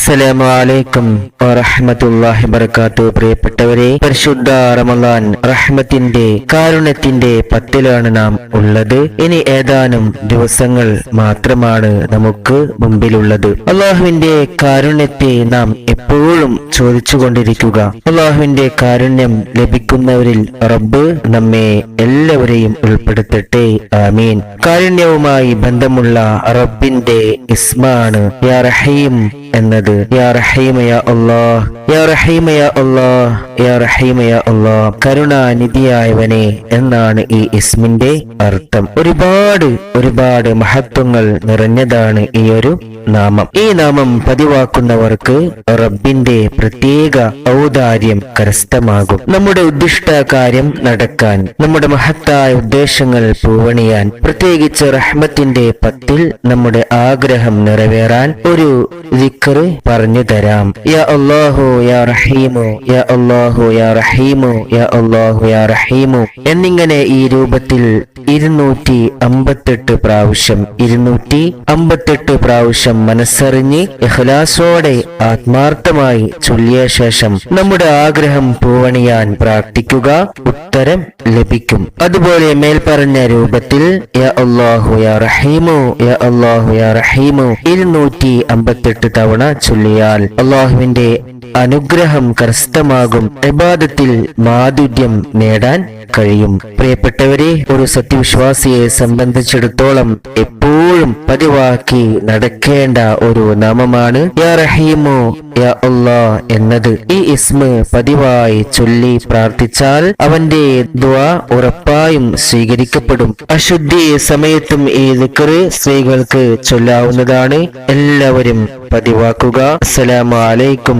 അസ്സലാമു അലൈക്കും വറഹ്മത്തുള്ളാഹി വബറകാത്തു പ്രിയപ്പെട്ടവരെ പരിശുദ്ധ റമലാൻ റഹ്മത്തിന്റെ കാരുണ്യത്തിന്റെ പത്തിലാണ് നാം ഉള്ളത്. ഇനി ഏതാനും ദിവസങ്ങൾ മാത്രമാണ് നമുക്ക് മുമ്പിലുള്ളത്. അള്ളാഹുവിന്റെ കാരുണ്യത്തെ നാം എപ്പോഴും ചോദിച്ചുകൊണ്ടിരിക്കുക. അള്ളാഹുവിന്റെ കാരുണ്യം ലഭിക്കുന്നവരിൽ റബ്ബ് നമ്മെ എല്ലാവരെയും ഉൾപ്പെടുത്തട്ടെ. ആമീൻ. കാരുണ്യവുമായി ബന്ധമുള്ള റബ്ബിന്റെ ഇസ്മാണ് യാ റഹീം. എന്നത് യാ യാ യാ കരുണാനിധിയായവനെ എന്നാണ് ഈ ഇസ്മിന്റെ അർത്ഥം. ഒരുപാട് ഒരുപാട് മഹത്വങ്ങൾ നിറഞ്ഞതാണ് ഈ ഒരു നാമം. ഈ നാമം പതിവാക്കുന്നവർക്ക് റബ്ബിന്റെ പ്രത്യേക ഔദാര്യം കരസ്ഥമാകും. നമ്മുടെ ഉദ്ദിഷ്ട കാര്യം നടക്കാൻ നമ്മുടെ മഹത്തായ ഉദ്ദേശങ്ങൾ പൂവണിയാൻ പ്രത്യേകിച്ച് റഹ്മത്തിന്റെ പത്തിൽ നമ്മുടെ ആഗ്രഹം നിറവേറാൻ ഒരു ദിക്കറ് പറഞ്ഞു തരാം. എന്നിങ്ങനെ ഈ രൂപത്തിൽ ഇരുന്നൂറ്റി അമ്പത്തെട്ട് പ്രാവശ്യം ഇരുന്നൂറ്റി അമ്പത്തെട്ട് പ്രാവശ്യം മനസ്സറിഞ്ഞ് ഇഖ്ലാസോടെ ആത്മാർത്ഥമായി ചൊല്ലിയ ശേഷം നമ്മുടെ ആഗ്രഹം പൂവണിയാൻ പ്രാർത്ഥിക്കുക ഉത്തരം ലഭിക്കും. അതുപോലെ മേൽപ്പറഞ്ഞ രൂപത്തിൽ ഇരുന്നൂറ്റി അമ്പത്തെട്ട് തവണ ചൊല്ലിയാൽ അള്ളാഹുവിന്റെ അനുഗ്രഹം കരസ്ഥമാകും. ഇബാദത്തിൽ മാധുര്യം നേടാൻ കഴിയും. പ്രിയപ്പെട്ടവരെ ഒരു സത്യവിശ്വാസിയെ സംബന്ധിച്ചിടത്തോളം എപ്പോഴും പതിവാക്കി നടക്കേണ്ട ഒരു നാമമാണ് യാ യാ എന്നത്. ഈ ഇസ്മ പതിവായി ചൊല്ലി പ്രാർത്ഥിച്ചാൽ അവന്റെ ഉറപ്പായും സ്വീകരിക്കപ്പെടും. അശുദ്ധി സമയത്തും ഈ ദുക്കറ് സ്ത്രീകൾക്ക് ചൊല്ലാവുന്നതാണ്. എല്ലാവരും പതിവാക്കുക. അസ്സലാമു അലൈക്കും.